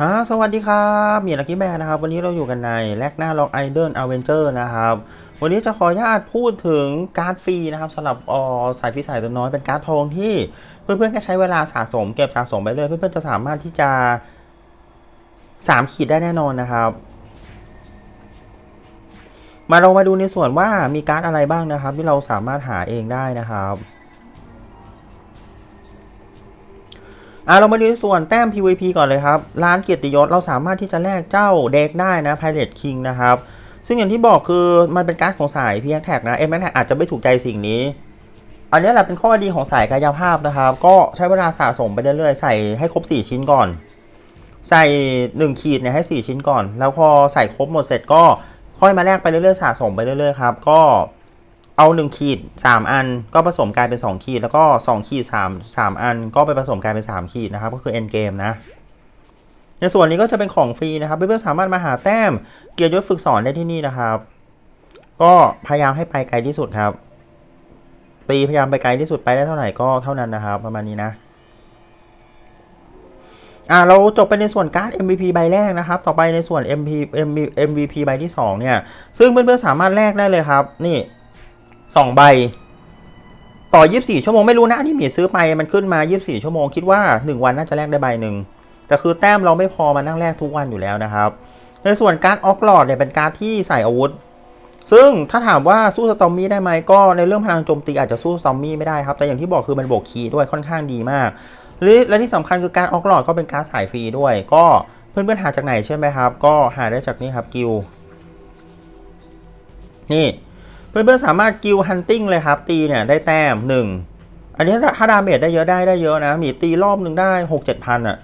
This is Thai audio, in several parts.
อ่าสวัสดีครับมีลักกี้แบร์นะครับ วันนี้เราอยู่กันในแลกหน้าล็อกไอเดนอเวนเจอร์นะครับ วันนี้จะขออนุญาตพูดถึงการ์ดฟรีนะครับสำหรับออสายฟรีสายตัวน้อยเป็นการ์ดทองที่เพื่อนๆก็ใช้เวลาสะสมเก็บสะสมไปเรื่อยเพื่อนๆจะสามารถที่จะสามขีดได้แน่นอนนะครับ มาเรามาดูในส่วนว่ามีการ์ดอะไรบ้างนะครับ ที่เราสามารถหาเองได้นะครับ อะเรามาดูส่วนแต้ม PVP ก่อนเลยครับ ร้านเกียรติยศเราสามารถที่จะแลกเจ้าเด็กได้นะ Pirate King นะครับ ซึ่งอย่างที่บอกคือมันเป็นการ์ดของสาย p ี t ท็กนะ m อ t อาจจะไม่ถูกใจสิ่งนี้ อันนี้แหละเป็นข้อดีของสายกายภาพนะครับ ก็ใช้เวลาสะสมไปเรื่อยๆ ใส่ให้ครบ 4 ชิ้นก่อน ใส่ 1 ขีดเนี่ยให้ 4 ชิ้นก่อน แล้วพอใส่ครบหมดเสร็จก็ค่อยมาแลกไปเรื่อยๆสะสมไปเรื่อยๆครับก็ เอา1ขีด3 อันก็ผสมกลายเป็น 2 ขีด แล้วก็ 2 ขีด3 3 อัน ก็ไปผสมกลายเป็น 3 ขีดนะครับ ก็คือ end game นะ ในส่วนนี้ก็จะเป็นของฟรีนะครับ เพื่อนๆสามารถมาหาแต้ม เกียรติยศฝึกสอนได้ที่นี่นะครับ ก็พยายามให้ไปไกลที่สุดครับ ตีพยายามไปไกลที่สุดไปได้เท่าไหร่ก็เท่านั้นนะครับ ประมาณนี้นะอ่าเราจบไปในส่วนการ์ด MVP ใบแรกนะครับ ต่อไปในส่วน MP MP MVP ใบที่ 2 เนี่ย ซึ่งเพื่อนๆสามารถแลกได้เลยครับ นี่ 2ใบ ต่อ 24 ชั่วโมงไม่รู้นะอันนี่หมีซื้อไปมันขึ้นมา 24 ชั่วโมงคิดว่า 1 วันน่าจะแลกได้ใบหนึ่งแต่คือแต้มเราไม่พอมานั่งแลกทุกวันอยู่แล้วนะครับ ในส่วนการออกหลอดเนี่ยเป็นการที่ใส่อาวุธ ซึ่งถ้าถามว่าสู้สตอมมี่ได้ไหมก็ในเรื่องพลังโจมตีอาจจะสู้สตอมมี่ไม่ได้ครับ แต่อย่างที่บอกคือมันบวกคีด้วยค่อนข้างดีมากหรือและที่สำคัญคือการออกหลอดก็เป็นการสายฟรีด้วย ก็เพื่อนๆหาจากไหนใช่ไหมครับ ก็หาได้จากนี่ครับกิลนี่ พื่อนๆสามารถกิลฮันติ้งเลยครับ ตีเนี่ยได้แต้มหนึ่งอันนี้ถ้าดาเมจได้เยอะได้ได้เยอะนะ มีตีรอบหนึ่งได้หกเจ็ดพันอะ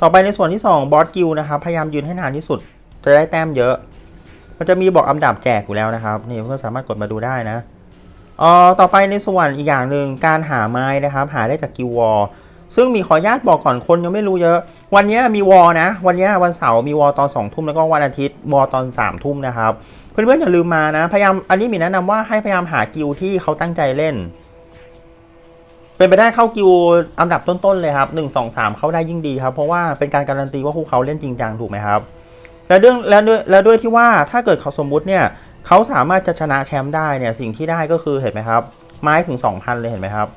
ต่อไปในส่วนที่ 2 บอสกิลนะครับ พยายามยืนให้นานที่สุด จะได้แต้มเยอะ มันจะมีบอกอันดับแจกอยู่แล้วนะครับ นี่เพื่อนสามารถกดมาดูได้นะเอ่อต่อไปในส่วนอีกอย่างหนึ่งการหาไม้นะครับ หาได้จากกิลวอลซึ่งมีขออนุญาตบอกก่อนคนยังไม่รู้เยอะ วันนี้มีวอลนะ วันนี้วันเสาร์มีวอลตอน2ทุ่มแล้วก็วันอาทิตย์วอลตอน3ทุ่มนะครับ เพื่อนๆอย่าลืมมานะ พยายามอันนี้มีแนะนำว่าให้พยายามหากิลที่เขาตั้งใจเล่น เป็นไปได้เข้ากิลอันดับต้นๆเลยครับหนึ่งสองสามเข้าได้ยิ่งดีครับ เพราะว่าเป็นการการันตีว่าพวกเขาเล่นจริงจังถูกไหมครับ แล้วเรื่องแล้วด้วยแล้วด้วยที่ว่าถ้าเกิดเขาสมมุติเนี่ยเขาสามารถจะชนะแชมป์ได้เนี่ยสิ่งที่ได้ก็คือเห็นไหมครับ ไม้ถึง2,000เลยเห็นไหมครับ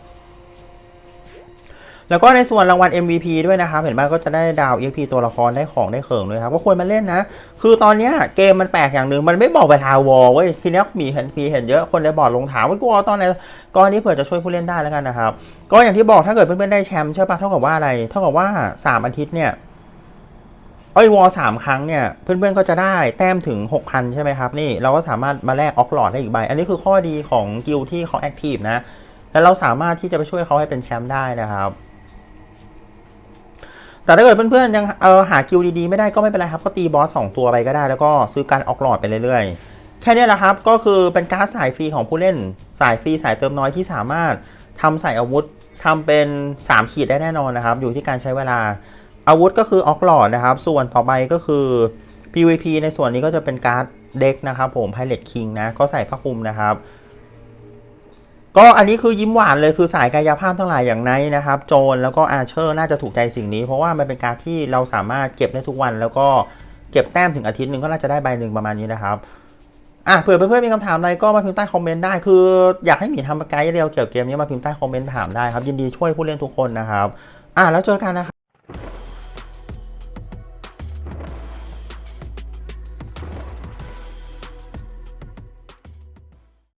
แล้วก็ในส่วนรางวัล MVP ด้วยนะครับ เห็นไหมก็จะได้ดาว EXP ตัวละครได้ของได้เขิงด้วยครับ ก็ควรมาเล่นนะ คือตอนเนี้ยเกมมันแปลกอย่างหนึ่งมันไม่บอกเวลาวอลเว้ย ทีเนี้ยมีเห็นมีเห็นเยอะ คนในบอดลงถามว่ากูวอลตอนไหนก็อันนี้เผื่อจะช่วยผู้เล่นได้แล้วกันนะครับ ก็อย่างที่บอกถ้าเกิดเพื่อนๆได้แชมป์ใช่ปะเท่ากับว่าอะไร เท่ากับว่า 3 อาทิตย์เนี่ยเอ้วอลสามครั้งเนี่ยเพื่อนๆก็จะได้แต้มถึง 6,000 ใช่ไหมครับ นี่เราก็สามารถมาแลกออกหลอดได้อีกใบ อันนี้คือข้อดีของกิลที่เขาแอคทีฟนะ แล้วเราสามารถที่จะไปช่วยเขาให้เป็นแชมป์ได้นะครับ แต่ถ้าเกิดเพื่อนๆยังเออหากิลดีๆไม่ได้ก็ไม่เป็นไรครับ ก็ตีบอสสองตัวไปก็ได้ แล้วก็ซื้อการออกหลอดไปเรื่อยๆ แค่นี้แหละครับ ก็คือเป็นการ์ดสายฟรีของผู้เล่น สายฟรีสายเติมน้อยที่สามารถทำใส่อาวุธทำเป็น 3 ขีดได้แน่นอนนะครับ อยู่ที่การใช้เวลาอาวุธก็คือออกหลอดนะครับ ส่วนต่อไปก็คือ PVP ในส่วนนี้ก็จะเป็นการ์ดเด็กนะครับผม Pilot King นะก็ใส่ผ้าคลุมนะครับ ก็อันนี้คือยิ้มหวานเลยคือสายกายภาพทั้งหลายอย่างไนนะครับ โจนแล้วก็อาเชอร์น่าจะถูกใจสิ่งนี้ เพราะว่ามันเป็นการที่เราสามารถเก็บได้ทุกวันแล้วก็เก็บแต้มถึงอาทิตย์หนึ่งก็น่าจะได้ใบหนึ่งประมาณนี้นะครับอะเผื่อเพื่อนๆมีคำถามอะไรก็มาพิมพ์ใต้คอมเมนต์ได้คืออยากให้หมีทำไกด์เรียวเกี่ยวกับเกมนี้มาพิมพ์ใต้คอมเมนต์ถามได้ครับยินดีช่วยผู้เล่นทุกคนนะครับอะแล้วเจอกันนะครับ